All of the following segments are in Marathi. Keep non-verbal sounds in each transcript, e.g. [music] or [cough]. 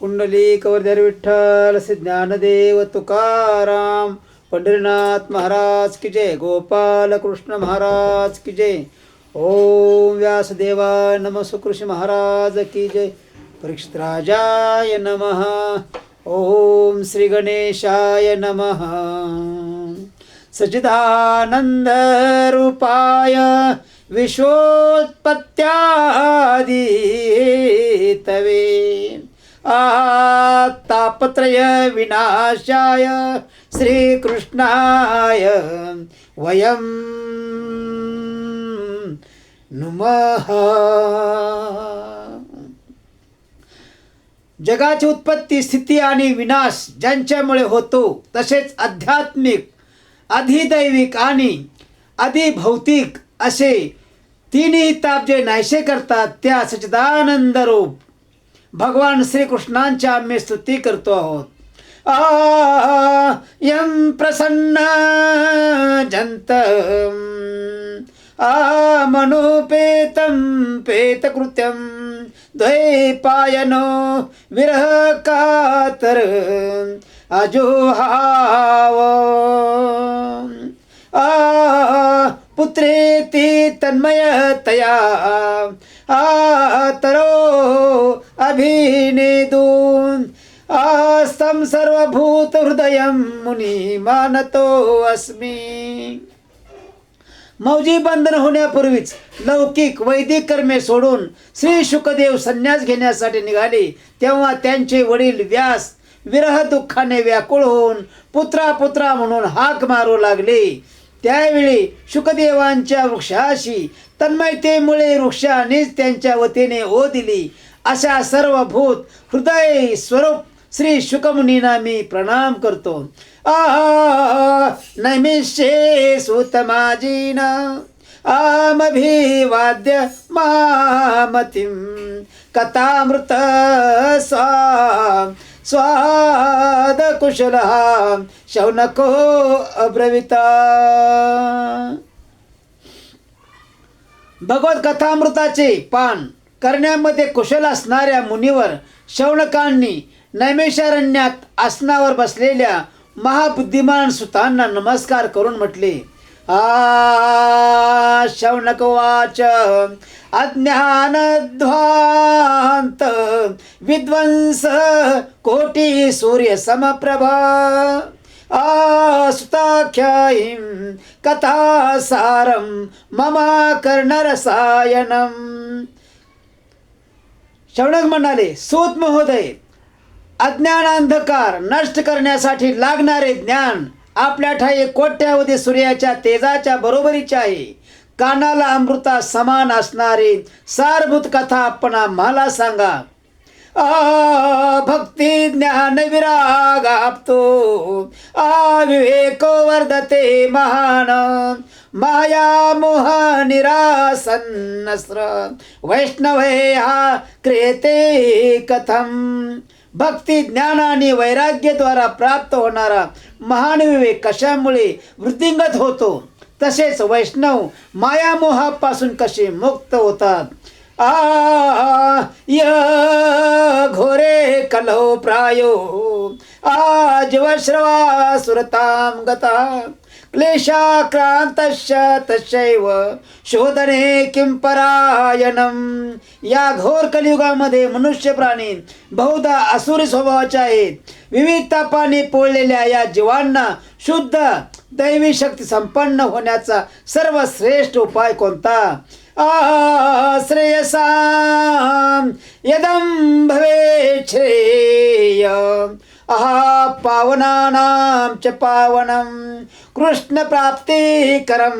कुंडली कवर्धर विठ्ठल श्री ज्ञानदेव तुकाराम पंढरीनाथ महाराज की जय गोपाल कृष्ण महाराज की जय. ओम व्यासदेवाय नम सुकृष्ण महाराज की जय. परीक्षित राजाय नमः. ओम श्री गणेशाय नमः. सचिदानंद रूपाय विश्वोत्पत्त्यादितवे आहा तापत्रय विनाशाय श्रीकृष्णाय वयं नुमः। जगाची उत्पत्ती स्थिती आणि विनाश ज्यांच्यामुळे होतो तसेच आध्यात्मिक अधिदैविक आणि अधिभौतिक असे तिन्ही ताप जे नाहीसे करतात त्या सच्चिदानंद रूप भगवान श्रीकृष्णांच्या आम्ही स्तुती करतो आहोत. आ यं प्रसन्न जंत आ मनोपेतं पेतकृत्यं द्वैपायनो विरह कातर अजोहाव. आ पुत्रेति तन्मयतया. आ तरो अभिनेदून। आस्तं सर्वभूत हृदयं मुनी मानतो अस्मी। मौजी बंधन होण्यापूर्वीच लौकिक वैदिक कर्मे सोडून श्री शुकदेव संन्यास घेण्यासाठी निघाले तेव्हा त्यांचे वडील व्यास विरह दुःखाने व्याकुळ होऊन पुत्रा पुत्रा म्हणून हाक मारू लागले. त्यावेळी शुकदेवांच्या वृक्षाशी तन्मयतेमुळे वृक्षानेच त्यांच्या वतीने ओ दिली. अशा सर्व भूत हृदय स्वरूप श्री शुकमुनीना मी प्रणाम करतो. आ नैमिषे सुतमाजीना आमभिवाद्य मामतीं कथामृत स्वा स्वाद कुशलः शौनको अब्रविता. भगवत कथामृताचे पान करण्यामध्ये कुशल असणाऱ्या मुनीवर शौनकांनी नैमेशारण्यात आसनावर बसलेल्या महाबुद्धिमान सुतांना नमस्कार करून म्हटले आ शौनक अज्ञानध्वांत विद्वंस कोटी सूर्य समप्रभा। आसुताख्यायीं कथासारं मम कर्णरसायनं शौनक म्हणाले सूत महोदय अज्ञानांधकार नष्ट करण्यासाठी लागणारे ज्ञान आपल्या ठाई कोट्यावधी सूर्याच्या तेजाच्या बरोबरीचे आहे. कानाला अमृता समान असणारे सारभूत कथा आपण आम्हाला सांगा. आ भक्ती ज्ञान विराग आपतो. आ वर्धते महान. माया मोह निरासन्नस्र वैष्णवे हा क्रियते कथम. भक्ती ज्ञान आणि वैराग्यद्वारा प्राप्त होणारा महान विवेक कशामुळे वृद्धिंगत होतो? तसेच वैष्णव मायामोहापासून कसे मुक्त होतात? आ य घोरे कलहो प्रायो आजवश्रवा सुरतां गता। क्लेशाक्रांतश्च तस्यैव शोधने किं परायणम या घोर कलियुगामध्ये मनुष्य प्राणी बहुधा असुरी स्वभावाचे आहेत. विविध तापाने पोळलेल्या या जीवांना शुद्ध दैवी शक्ती संपन्न होण्याचा सर्वश्रेष्ठ उपाय कोणता? श्रेयसा यदं भवे श्रेय. आहा पावनानां च पावनं. कृष्णप्राप्तिकरं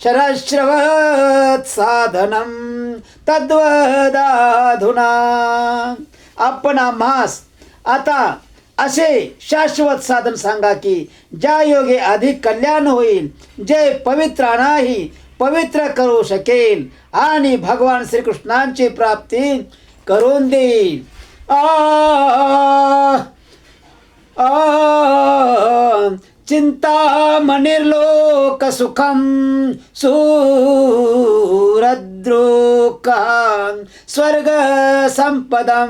शरश्रवत् साधनं तद्वदाधुना आपण आम्हास आता असे शाश्वत साधन सांगा की ज्या योगे अधिक कल्याण होईल जे पवित्रांनाही पवित्र करू शकेल आणि भगवान श्रीकृष्णांची प्राप्ती करून देईल आ आ चिन्तामणिर्लोकसुखं सूरद्रोकान् स्वर्गसम्पदं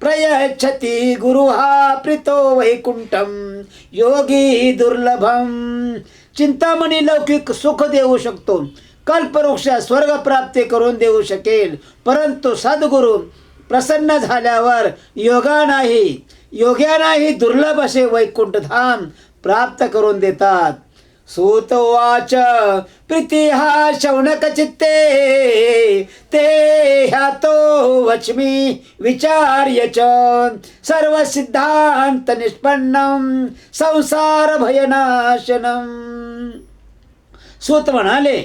प्रयच्छति गुरुहा प्रीतो वैकुण्ठं योगी दुर्लभं। चिंतामणी लौकिक सुख देऊ शकतो कल्पवृक्ष स्वर्ग प्राप्ती करून देऊ शकेल परंतु सद्गुरू प्रसन्न झाल्यावर योगा नाही योग्या नाही दुर्लभ असे वैकुंठ धाम प्राप्त करून देतात. सूतवाच प्रीती हा शौनक चित्ते. ते ह्या तो विचार्य च सर्व सिद्धांत निष्पन्न संसार भयनाशनम. सूत म्हणाले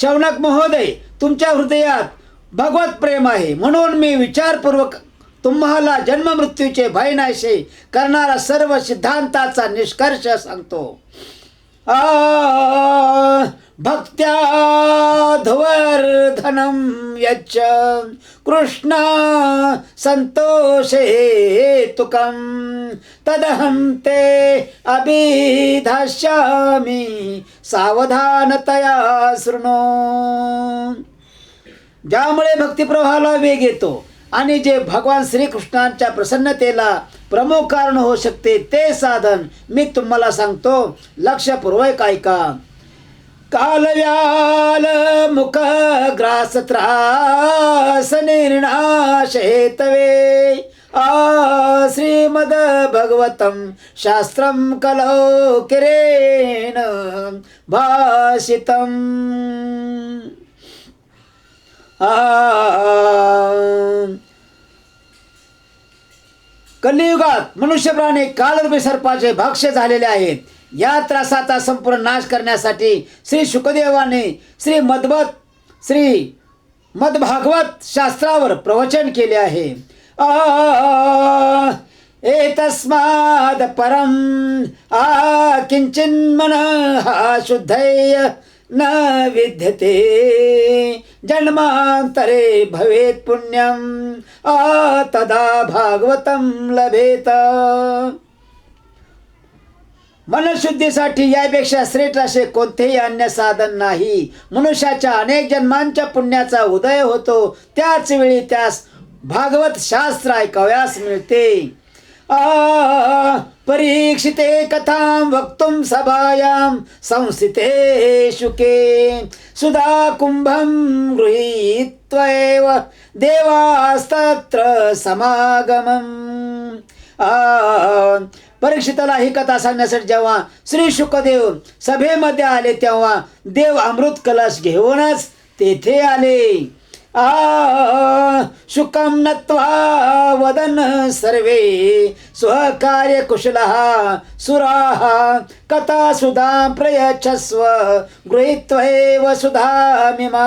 शौनक महोदय तुमच्या हृदयात भगवत प्रेम आहे म्हणून मी विचारपूर्वक तुम्हाला जन्ममृत्यूचे भय नाहीसे करणारा सर्व सिद्धांताचा निष्कर्ष सांगतो. आ भक्त्या धवर्धनं यच्च. कृष्ण संतोषे तुकं. तदहं ते अभिधास्यामि सावधानतया शृणो. ज्यामुळे भक्तिप्रवाहाला वेग येतो. आणि जे भगवान श्रीकृष्णांच्या प्रसन्नतेला प्रमुख कारण होऊ शकते ते साधन मी तुम्हाला सांगतो. लक्षपूर्वक ऐका. कालव्याल मुख ग्रास त्रास निर्णाश हेतवे. आ श्रीमद भगवतम शास्त्रं कलौ किरेण भाषितम. आ कलियुगात मनुष्य प्राणी कालरूपी सर्पाचे भक्ष्य झालेले आहेत. या त्रासाचा संपूर्ण नाश करण्यासाठी श्री शुकदेवाने श्री मदभत श्री मदभागवत शास्त्रावर प्रवचन केले आहे. आ एतस्माद परम आ किंचिन्मन हा शुद्धय न विद्यते। जन्मांतरे भवेत पुण्यम। आ तदा भागवतं लभेत। मनशुद्धीसाठी यापेक्षा श्रेष्ठ असे कोणतेही अन्य साधन नाही. मनुष्याच्या अनेक जन्मांच्या पुण्याचा उदय होतो. त्याच वेळी त्यास भागवत शास्त्र ऐकाव्यास मिळते. परीक्षिते कथां वक्तुं सभायां संस्थिते शुके सुधा कुंभं गृहीत्वैव देवास्तत्र समागमम्। आ परीक्षिताला ही कथा सांगण्यासाठी जेव्हा श्री शुकदेव सभेमध्ये आले तेव्हा देव अमृत कलश घेऊनच तेथे आले. आ शुकं नत्वा वदन् सर्वे स्वकार्यकुशलः सुराः कथा सुधा प्रयच्छस्व गृहीत्वैव सुधामिमा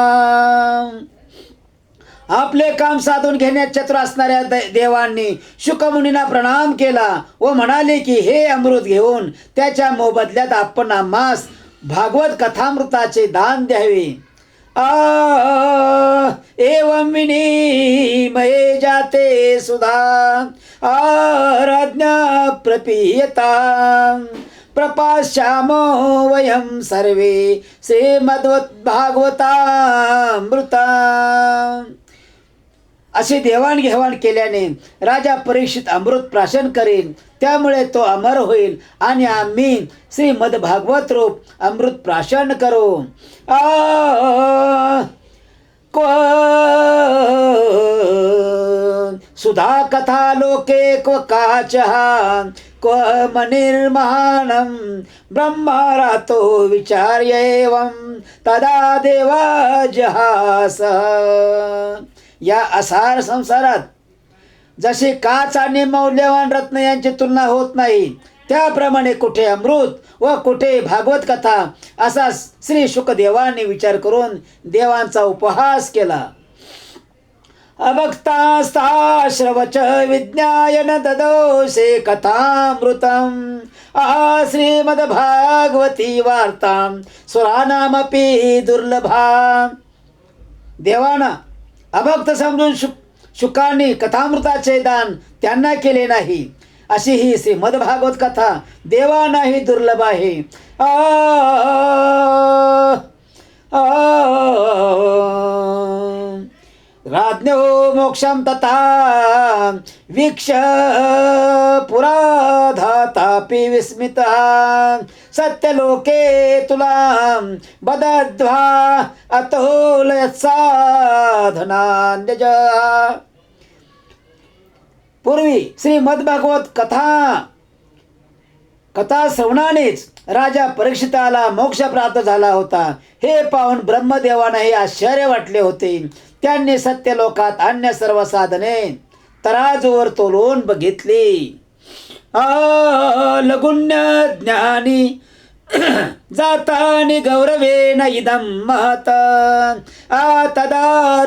आपले काम साधून घेण्यात चतुर असणाऱ्या देवांनी शुकमुनींना प्रणाम केला व म्हणाले की हे अमृत घेऊन त्याच्या मोबदल्यात आपण आम्हास भागवत कथामृताचे दान द्यावे. आ एवं विनिमये जाते सुधा। आराज्ञा प्रपीयता। प्रपाश्यामो वयं सर्वे श्रीमद्वद्भागवतामृता। अशी देवाणघेवाण केल्याने राजा परीक्षित अमृत प्राशन करेन. त्यामुळे तो अमर होईल आणि आम्ही श्रीमद भागवत रूप अमृत प्राशन करू. आ क्व सुधा कथा लोके क्व काचः क्व मनिर्महानं ब्रह्मारातो विचार्य एवं तदा देवा जहास। या असार संसारात जसे काच आणि मौल्यवान रत्न यांची तुलना होत नाही त्याप्रमाणे कुठे अमृत व कुठे भागवत कथा असा श्री शुकदेवाने विचार करून देवांचा उपहास केला. अभक्तास्ताश्रवच विज्ञायन ददोषे कथामृतम् आ श्रीमद्भागवती वार्तां सुरानामपि दुर्लभा देवाना अभक्त समजून शु शुकांनी कथामृताचे दान त्यांना केले नाही अशी ही श्रीमद्भागवत कथा देवा नाही दुर्लभ आहे आ, राज्ञो मोक्षं तथा वीक्ष पुराधातापि विस्मितः। सत्यलोके तुला बदध्वा अतोलयत्साधनान्यज पूर्वी श्रीमद्भागवत कथा कथा श्रवणानेच राजा परीक्षिताला मोक्ष प्राप्त झाला होता. हे पाहून ब्रह्मदेवाने हे आश्चर्य वाटले होते. त्यांनी सत्यलोकात अन्य सर्व साधने तराजूवर तोलून बघितली. आ लघुण्य ज्ञानी [clears throat] जातानि गौरवेण इदं महत आ तदा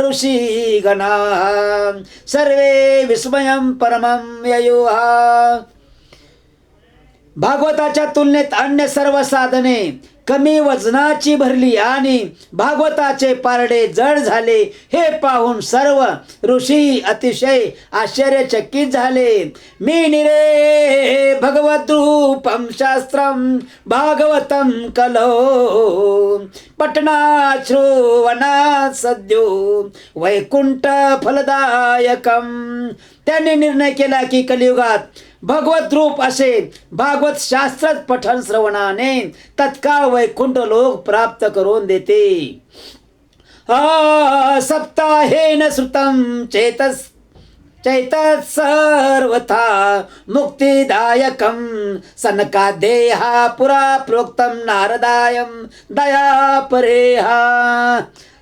गणा सर्वे विस्मयं परमं ययुहा भागवताच्या तुलनेत अन्य सर्व साधने कमी वजनाची भरली आणि भागवताचे पारडे जड झाले हे पाहून सर्व ऋषी अतिशय आश्चर्यचकित झाले. मी निरे भगवद्रूपम शास्त्रम भागवतम कलो. पटनाश्रुवना सद्यो वैकुंठ फलदायकम. त्यांनी निर्णय केला की कलियुगात भगवत रूप असे भागवत शास्त्र पठण श्रवणाने तत्काळ वैकुंठ लोक प्राप्त करून देते आ सप्ताहेन श्रुतं चेतस चैतत् सर्वथा मुक्तिदायकं सनकादेहा पुरा प्रोक्तं नारदायं दयापरेहा।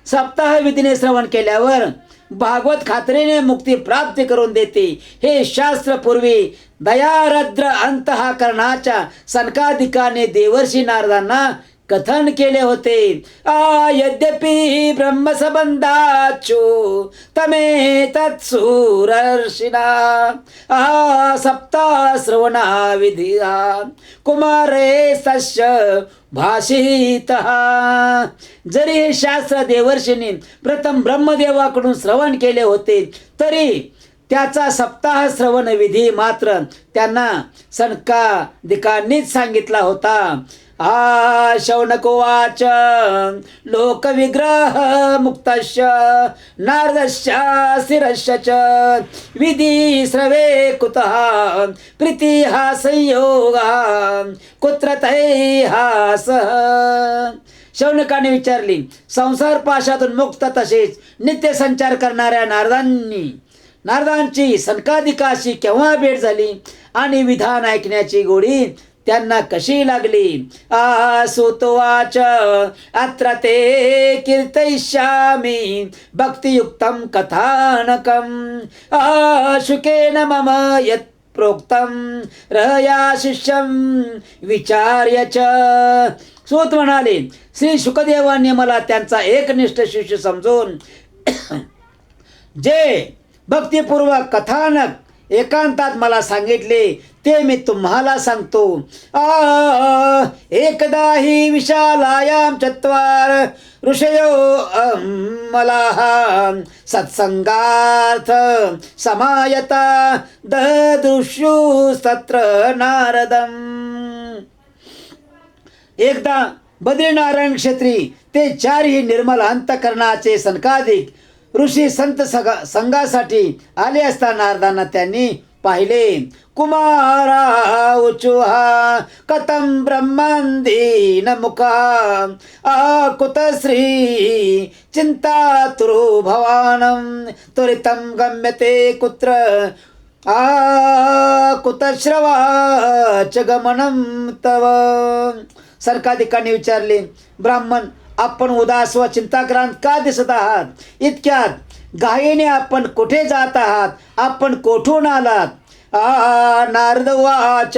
सप्ताह विधीने श्रवण केल्यावर भागवत खात्रीने मुक्ती प्राप्त करून देते. हे शास्त्र पूर्वी दयारद्र अंतःकरणाच्या सनकाधिकाने देवर्षी नारदांना कथन केले होते. आ यद्यपि ब्रह्मसंबंधाचो तमे तत्सूरर्षिणा आ सप्ता श्रवणा विधिया कुमारे तस्य भाषित. जरी हे शास्त्र देवर्षींनी प्रथम ब्रह्मदेवाकडून श्रवण केले होते तरी त्याचा सप्ताह श्रवण विधी मात्र त्यांना सनकादिकांनीच सांगितला होता. आ शौनकोवाच लोकविग्रह मुक्तश्च नारदश्च शिरश्च च विधी श्रवे कुतः प्रीतिः संयोगः कुत्र तैहा सह शौनकाने विचारली संसार पाशातून मुक्त तसेच नित्य संचार करणाऱ्या नारदांनी नारदांची सनकाधिकाशी केव्हा भेट झाली? आणि विधान ऐकण्याची गोडी त्यांना कशी लागली? आ अत्र ते कीर्तयिष्यामि भक्तियुक्तं कथानकम्। आशुकेन मम यत् प्रोक्तं रहया शिष्यं विचार्य च। सूत म्हणाले श्री शुकदेवाने मला त्यांचा एकनिष्ठ शिष्य समजून जे भक्तिपूर्वक कथानक एकांतात मला सांगितले ते मी तुम्हाला सांगतो. आ एकदा ही विशालायाम चत्वार ऋषयो मला सत्संगार्थ समायता ददृश्यु सत्र नारदम्. एकदा बद्रीनारायण क्षेत्री ते चारही निर्मल अंतकरणाचे सनकाधिक ऋषी संत सगा संघासाठी आले असता नारदांना त्यांनी पाहिले. कुमारा उचुहा कथम ब्रह्मांदीन मुखा? आ कुतश्री चिंता तुरु भवानं त्वरितं गम्यते कुत्र? आ च गमनं तव। सरकाधिकांनी विचारले ब्राह्मण आपण उदास व चिंताक्रांत का दिसत आहात? इतक्यात घाईने आपण कुठे जात आहात? आपण कोठून आलात? आ नारद वाच.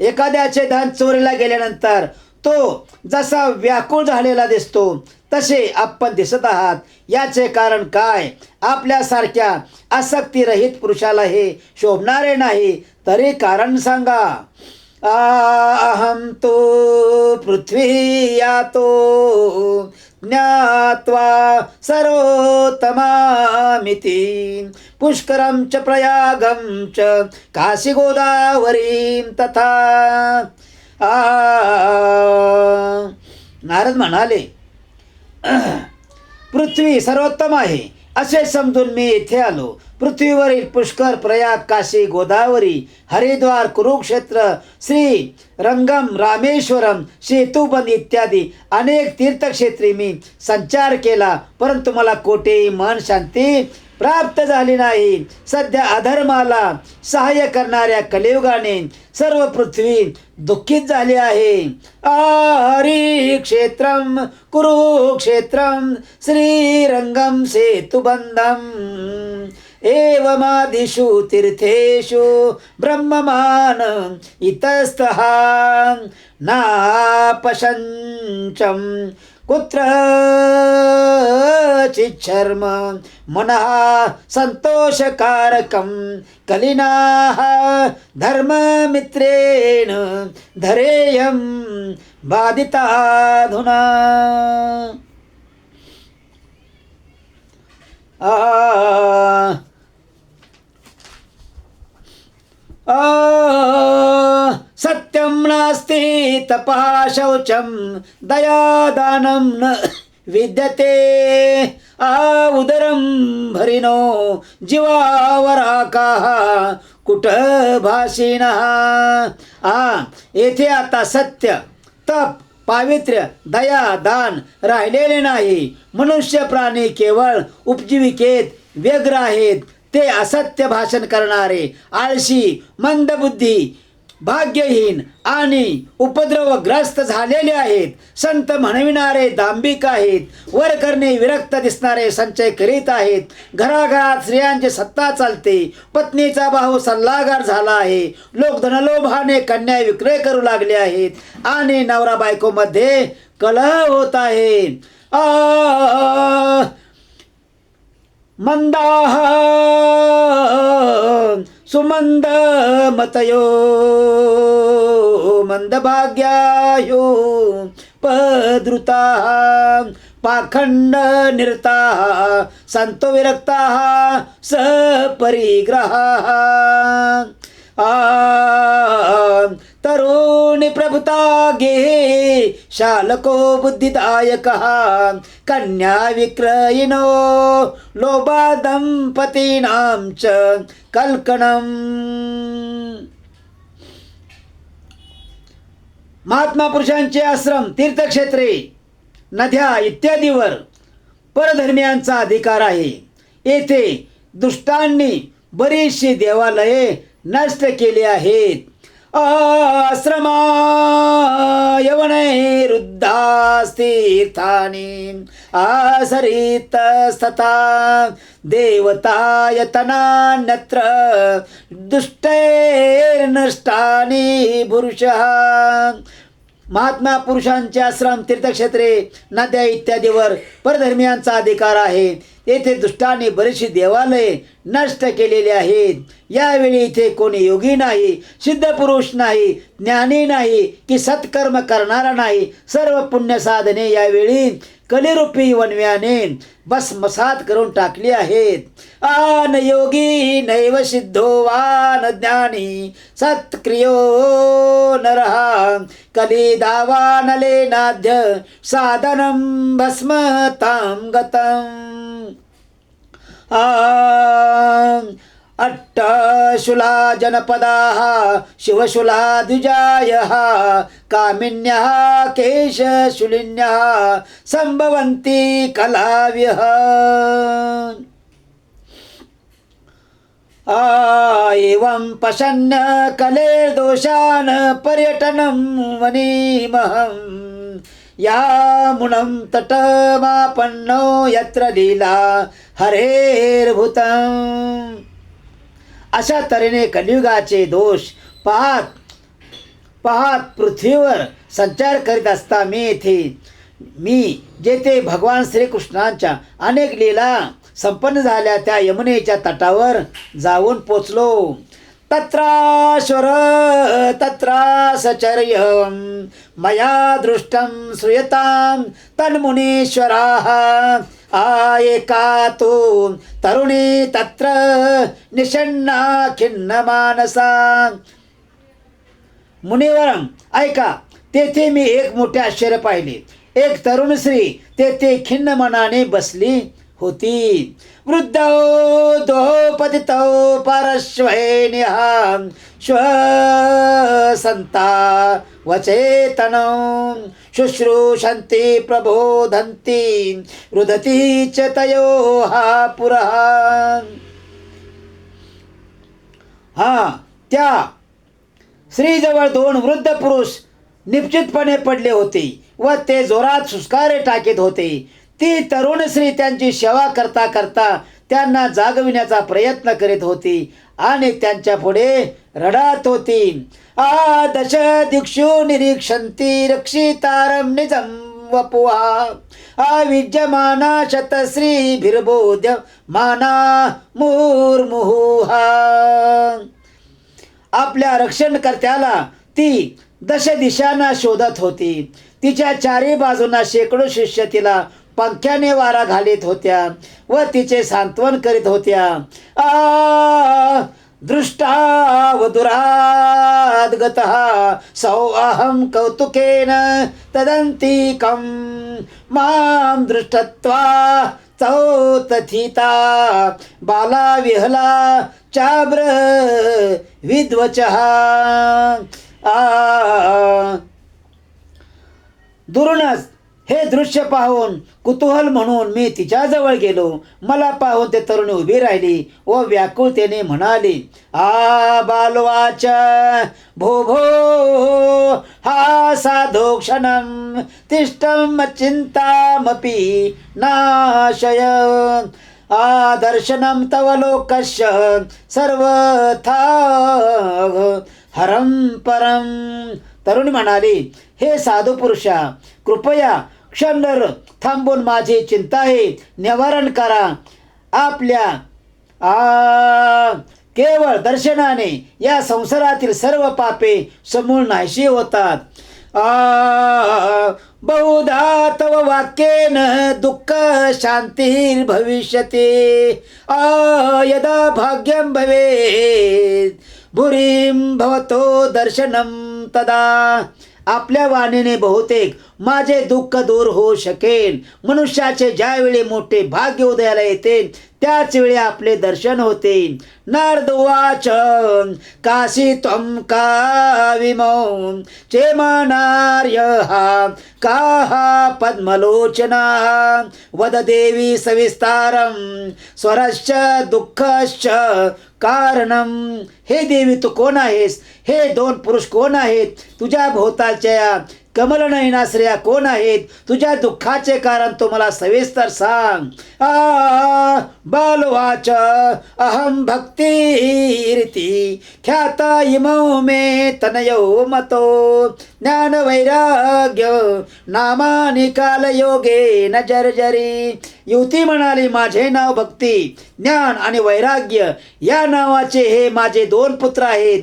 एखाद्याचे धन चोरीला गेल्यानंतर तो जसा व्याकुळ झालेला दिसतो तसे आपण दिसत आहात. याचे कारण काय? आपल्यासारख्या आसक्तीरहित पुरुषाला हे शोभणारे नाही. तरी कारण सांगा. अहं तु पृथ्वी यातो ज्ञात्वा सर्वोत्तमामिति। पुष्करं च प्रयागं च काशीगोदावरीं तथा। आ नारद म्हणाले पृथ्वी सर्वोत्तम आहे. असे समजून मी इथे आलो. पृथ्वीवरील पुष्कर प्रयाग काशी गोदावरी हरिद्वार कुरुक्षेत्र श्री रंगम रामेश्वरम सेतुबंद इत्यादी अनेक तीर्थक्षेत्री मी संचार केला. परंतु मला कोठेही मन शांती प्राप्त झाली नाही. सध्या अधर्माला सहाय्य करणाऱ्या कलियुगाने सर्व पृथ्वी दुःखित झाली आहे. आहरी क्षेत्रम कुरुक्षेत्रम श्रीरंगम सेतुबंधम एवमादिषु तीर्थेषु ब्रह्ममान इतस्तः नापशञ्चं कुत्र चिच्छर्म मनः सन्तोषकारकं कलिनाः धर्ममित्रेण धरेयं बाधिताधुना। आ। आ, सत्यं नास्ति तपः शौचं दयादानं न विद्यते। आ उदरं भरिनो जीवावराकाः कुटभाषिणः आ येथे आता सत्य तप पावित्र्य दया दान राहिलेले नाही। मनुष्य प्राणी केवळ उपजीविकेत व्यग्र आहेत। ते असत्य भाषण करणारे आळशी मंदबुद्धी भाग्यहीन आणि उपद्रवग्रस्त झालेले आहेत. संत म्हणविणारे दांभिक आहेत. वर करणे विरक्त दिसणारे संचय करीत आहेत. घराघरात स्त्रियांची सत्ता चालते. पत्नीचा भाऊ सल्लागार झाला आहे. लोक धनलोभाने कन्या विक्रय करू लागले आहेत. आणि नवरा बायकोमध्ये कलह होत आहे. मंदा सुमंद मतयो मंदभाग्यायो पद्रुताः पाखंड निरताः संतो विरक्ताः सपरिग्रहाः। आ तरुणी प्रभुता गे शालको बुद्धिदायकः कन्या विक्रयिनो लोभा दंपतीनां च कल्कणम् महात्मा पुरुषांचे आश्रम तीर्थक्षेत्रे नद्या इत्यादीवर परधर्मियांचा अधिकार आहे. येथे दुष्टांनी बरीचशी देवालये नष्ट केले आहेत. आश्रमा यवने आसरितस्तथा देवतायतनान्यत्र दुष्टैर्नष्टानि पुरुषः. महात्मा पुरुषांचे आश्रम तीर्थक्षेत्रे नद्या इत्यादीवर परधर्मियांचा अधिकार आहे. येथे दुष्टांनी बरीचशी देवालये नष्ट केलेली आहेत. यावेळी इथे कोणी योगी नाही सिद्ध पुरुष नाही ज्ञानी नाही की सत्कर्म करणारा नाही सर्व पुण्य साधने यावेळी कलिरूपी वनव्याने भस्मसात करून टाकली आहेत. आन योगी नैव सिद्धो वान ज्ञानी सत्क्रियो नरहा कली दावानले नाद्य साधनं भस्मतां गतम. अट्टशुला जनपदाः शिवशुला द्विजायः कामिन्यः केशशुलिन्यः सम्भवन्ति कलाव्यः आ एवं पशन्न कलेर्दोषान् पर्यटनं वनीमहम्। या मुनम तटमापन्नो यत्र लीला हरेर्भूतम। अशा तऱ्हेने कलियुगाचे दोष पाहत पाहत पृथ्वीवर संचार करीत असता मी येथे मी जेथे भगवान श्रीकृष्णांच्या अनेक लीला संपन्न झाल्या त्या यमुनेच्या तटावर जाऊन पोचलो. तत्राश्वर तत्रासचर्यं मया दृष्टं श्रूयतां तन्मुनीश्वराः। आयेका तु तरुणी तत्र निषण्णा खिन्नमानसा। मुनिवरम ऐका तेथे मी एक मोठे आश्चर्य पाहिले. एक तरुण स्त्री तेथे खिन्न मनाने बसली. होती. वृद्ध दोपतितौ परश्वनिहा श्वसंता वचेतनौ. शुश्रूषन्ति प्रबोधन्ति. रुदती च तयोः पुरः. हा त्या. स्त्रीजवळ दोन वृद्ध पुरुष निश्चितपणे पडले होते व ते जोरात सुस्कारे टाकीत होते. ती तरुण स्त्री त्यांची सेवा करता करता त्यांना जागविण्याचा प्रयत्न करीत होती आणि त्यांच्या पुढे रडत होती. आ दश दिक्षु निरीक्षंती रक्षितारम निजम वपुहा। अविद्यमाना शतश्री भिर्बोध्य माना मुहुर्मुहुहा। आपल्या रक्षणकर्त्याला ती दश दिशांना शोधत होती. तिच्या चारी बाजूंना शेकडो शिष्य तिला पंख्याने वारा घालीत होत्या व तिचे सांत्वन करीत होत्या. आ दृष्टा सौ अहम कौतुकेन तदंतिकम माम दृष्टत्वा चौतथिता बाला विहला चाब्र विद्वचः. आ दुरूनच हे दृश्य पाहून कुतूहल म्हणून मी तिच्याजवळ गेलो. मला पाहून ते तरुणी उभी राहिली व व्याकुळतेने म्हणाली आ बालवाच भो भो हा साधो क्षणम तिष्ठम चिंतामपी नाशय. आ दर्शनम तव लोकश सर्वथा हरम परम तरुणी म्हणाली हे साधू पुरुषा कृपया क्षणभर थांबून माझी चिंता आहे. निवारण करा. आपल्या आ केवळ दर्शनाने या संसारातील सर्व पापे समूळ नाहीशी होतात. आ बहुधा तव वाक्येन दुःख शांती भविष्यते. आ यदा भाग्यं भवे भुरीं भवतो दर्शनं तदा. आपल्या वाणीने बहुतेक माझे दुःख दूर होऊ शकेल मनुष्याचे ज्यावेळी मोठे भाग्य उदयाला येते त्याच वेळी आपले दर्शन होते. नारदवाच काशी त्वं का विमौ चेमानार्य काहा पद्मलोचना वद देवी सविस्तारम स्वरश्च दुःखश्च कारणम हे देवी तू कोण आहेस? हे दोन पुरुष कोण आहेत? तुझ्या भोवतालच्या कमल कमलनयना कोण आहेत? तुझ्या दुःखाचे कारण तू मला सविस्तर सांग. आ बालवाच अहम भक्ती ख्याता इमौ मे तनयो मतो. ज्ञान वैराग्य निकाल योगे न जर्जरी. युवती म्हणाली माझे नाव भक्ती ज्ञान आणि वैराग्य या नावाचे हे माझे दोन पुत्र आहेत.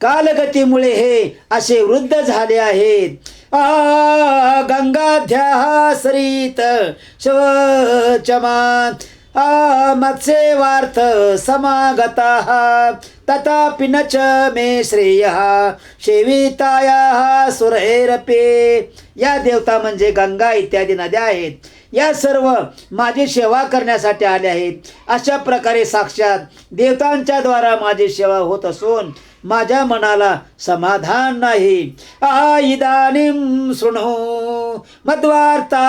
कालगतीमुळे हे असे वृद्ध झाले आहेत. आ गंगाध्या शवचमान. आ मत्स्यवार्थ समागता तथापि न च मे श्रेय. शेविताया सुरहेरपे या देवता म्हणजे गंगा इत्यादी नद्या आहेत. या सर्व माझी सेवा करण्यासाठी आले आहेत. अशा प्रकारे साक्षात देवतांच्या द्वारा माझी सेवा होत असून माझ्या मनाला समाधान नाही. आ इदानीं शृणु मद्वार्ता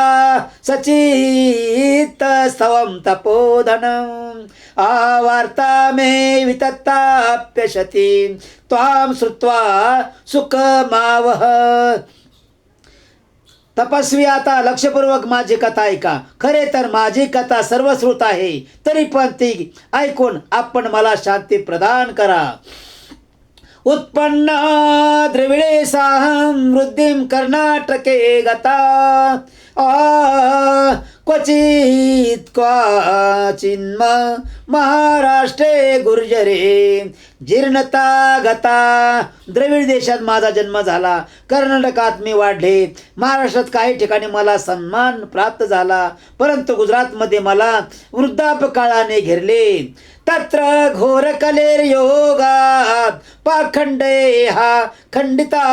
सचित स्तवम तपोधन. आवार्ता वार्ता मे वितत्ताप्यशती त्वां श्रुत्वा सुखमावह. तपस्वी आता लक्षपूर्वक माझी कथा ऐका. खरे तर माझी कथा सर्वश्रुत आहे. तरी पण ती ऐकून आपण मला शांती प्रदान करा. उत्पन्न द्रविडे साहं वृद्धिं कर्नाटके गता। क्वचित क्वाचिन्म महाराष्ट्रे गुर्जरे जीर्णता गता. द्रविड देशात माझा जन्म झाला कर्नाटकात मी वाढले. महाराष्ट्रात काही ठिकाणी मला सन्मान प्राप्त झाला परंतु गुजरातमध्ये मला वृद्धापकाळाने घेरले. तत्र घोर कलेर योगात पाखंडे हा खंडिता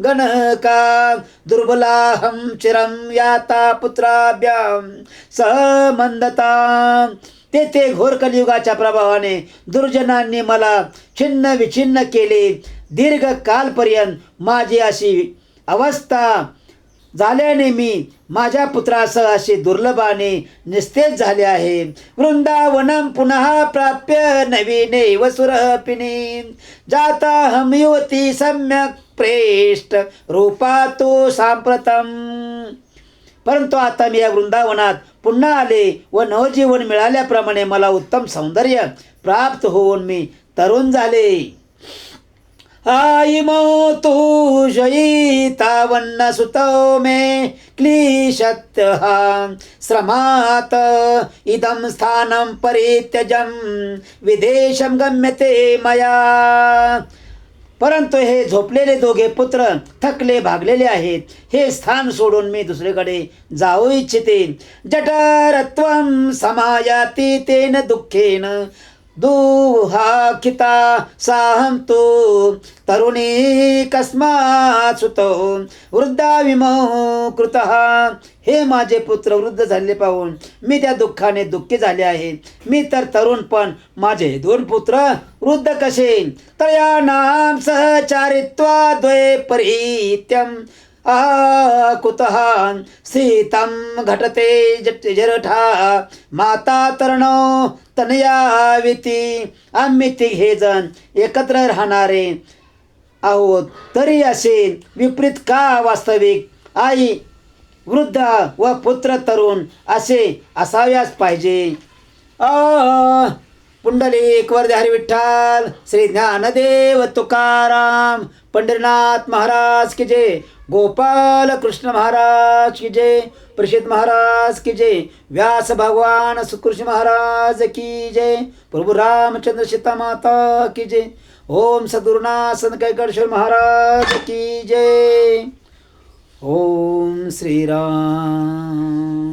गणका दुर्बलाहं चिरं याता पुत्राभ्याम समंदता तेथे घोर कलियुगाच्या प्रभावाने दुर्जनांनी मला छिन्न विछिन्न केले. दीर्घ कालपर्यंत माझी अशी अवस्था झाल्याने मी माझ्या पुत्रासह असे दुर्लभाने निस्तेज झाले आहे. वृंदावनम पुनः प्राप्य नवीने वसुरपिनी जाता हम युवती सम्यक प्रेष्ट रूपा तो सांप्रतम परंतु आता मी या वृंदावनात पुन्हा आले व नवजीवन मिळाल्याप्रमाणे मला उत्तम सौंदर्य प्राप्त होऊन मी तरुण झाले. आईमो तू शयितावन्न सुतो मे क्लिशत्यः श्रमात इदं स्थानं परित्यजं विदेशं गम्यते मया. परंतु हे झोपलेले दोघे पुत्र थकले भागलेले आहेत. हे स्थान सोडून मी दुसरीकडे जाऊ इच्छिते. जठरत्वं समायाती तेन दुःखेन दुहाखिता साहं तु तरुणी कस्मात् सुतो वृद्धा कृतः हे माझे पुत्र वृद्ध झाले पाहून मी त्या दुःखाने दुःखी झाले आहे. मी तर तरुण पण माझे दोन पुत्र वृद्ध कसे? तयानां सहचारित्वा द्वे परित्यम आ कुतः सीतं घटते जरठा। माता तरणो तनयाविती। आम्ही तिघे जण एकत्र राहणारे आहोत. तरी असे विपरीत का वास्तविक? आई वृद्ध व पुत्र तरुण असे असाव्यास पाहिजे. आ पुंडलिक वरदे हरी विठ्ठल श्री ज्ञानदेव तुकाराम पंढरीनाथ महाराज की जय गोपाल कृष्ण महाराज की जय प्रसिद्ध महाराज की जय व्यास भगवान सुकृष्ण महाराज की जय प्रभु रामचंद्र सीता माता की जय ओम सद्गुरुनाथ संत कैकडेश्वर महाराज की जय ओम श्रीराम